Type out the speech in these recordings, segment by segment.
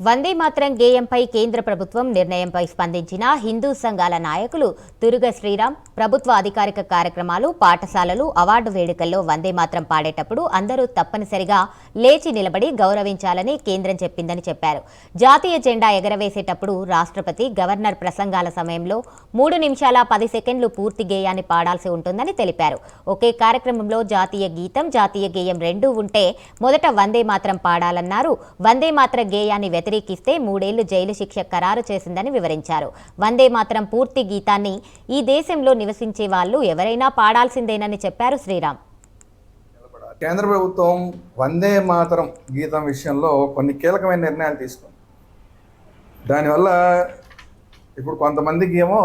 వందే మాత్రం గేయంపై కేంద్ర ప్రభుత్వం నిర్ణయంపై స్పందించిన హిందూ సంఘాల నాయకులు దుర్గ శ్రీరామ్ ప్రభుత్వ అధికారిక కార్యక్రమాలు పాఠశాలలు అవార్డు వేడుకల్లో వందే మాత్రం పాడేటప్పుడు అందరూ తప్పనిసరిగా లేచి నిలబడి గౌరవించాలని కేంద్రం చెప్పిందని చెప్పారు. జాతీయ జెండా ఎగరవేసేటప్పుడు రాష్ట్రపతి గవర్నర్ ప్రసంగాల సమయంలో మూడు నిమిషాల పది సెకండ్లు పూర్తి గేయాన్ని పాడాల్సి ఉంటుందని తెలిపారు. ఒకే కార్యక్రమంలో జాతీయ గీతం జాతీయ గేయం రెండూ ఉంటే మొదట వందే మాత్రం పాడాలన్నారు. వందే మాత్ర గేయాన్ని వ్యతిరేకిస్తే మూడేళ్ళు జైలు శిక్ష ఖరారు చేసిందని వివరించారు. వందే మాత్రం పూర్తి గీతాన్ని ఈ దేశంలో నివసించే వాళ్ళు ఎవరైనా పాడాల్సిందేనని చెప్పారు శ్రీరామ్. కేంద్ర ప్రభుత్వం వందే మాతరం గీతం విషయంలో కొన్ని కీలకమైన నిర్ణయాలు తీసుకుంది. దానివల్ల ఇప్పుడు కొంతమందికి ఏమో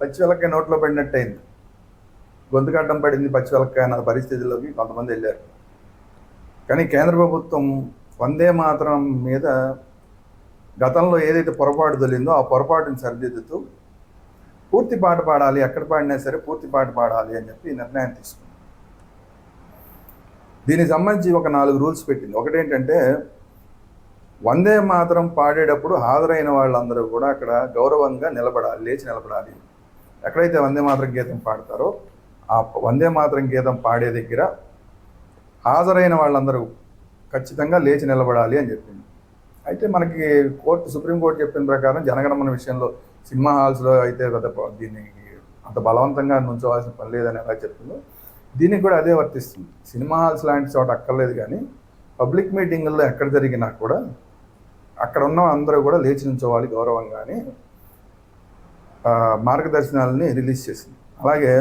పచ్చివెలక్కాయ నోట్లో పడినట్టయింది. గొంతుకు అడ్డం పడింది పచ్చివెలక్కాయ అన్న పరిస్థితుల్లోకి కొంతమంది వెళ్ళారు. కానీ కేంద్ర ప్రభుత్వం వందే మాత్రం మీద గతంలో ఏదైతే పొరపాటు తొలిందో ఆ పొరపాటుని సరిదిద్దుతూ పూర్తి పాట పాడాలి ఎక్కడ పాడినా సరే పూర్తి పాట పాడాలి అని చెప్పి నిర్ణయం తీసుకుంది దీనికి సంబంధించి ఒక నాలుగు రూల్స్ పెట్టింది. ఒకటేంటంటే వందే మాత్రం పాడేటప్పుడు హాజరైన వాళ్ళందరూ కూడా అక్కడ గౌరవంగా నిలబడాలి లేచి నిలబడాలి. ఎక్కడైతే వందే మాత్రం గీతం పాడతారో ఆ వందే మాత్రం గీతం పాడే దగ్గర హాజరైన వాళ్ళందరూ ఖచ్చితంగా లేచి నిలబడాలి అని చెప్పింది. అయితే మనకి కోర్టు సుప్రీంకోర్టు చెప్పిన ప్రకారం జనగణమన విషయంలో సినిమా హాల్స్లో అయితే పెద్ద దీనికి అంత బలవంతంగా నుంచోవాల్సిన పని లేదని ఎలా చెప్తుందో దీనికి కూడా అదే వర్తిస్తుంది. సినిమా హాల్స్ లాంటి చోట అక్కర్లేదు కానీ పబ్లిక్ మీటింగుల్లో ఎక్కడ జరిగినా కూడా అక్కడ ఉన్న అందరూ కూడా లేచి నుంచోవాలి గౌరవంగానే మార్గదర్శనాలని రిలీజ్ చేసింది. అలాగే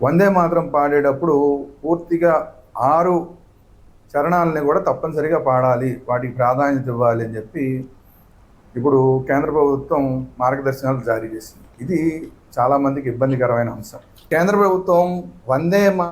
వందే మాత్రం పాడేటప్పుడు పూర్తిగా ఆరు చరణాలని కూడా తప్పనిసరిగా పాడాలి వాటికి ప్రాధాన్యత ఇవ్వాలి అని చెప్పి ఇప్పుడు కేంద్ర ప్రభుత్వం మార్గదర్శనాలు జారీ చేసింది. ఇది చాలామందికి ఇబ్బందికరమైన అంశం. కేంద్ర ప్రభుత్వం వందే మా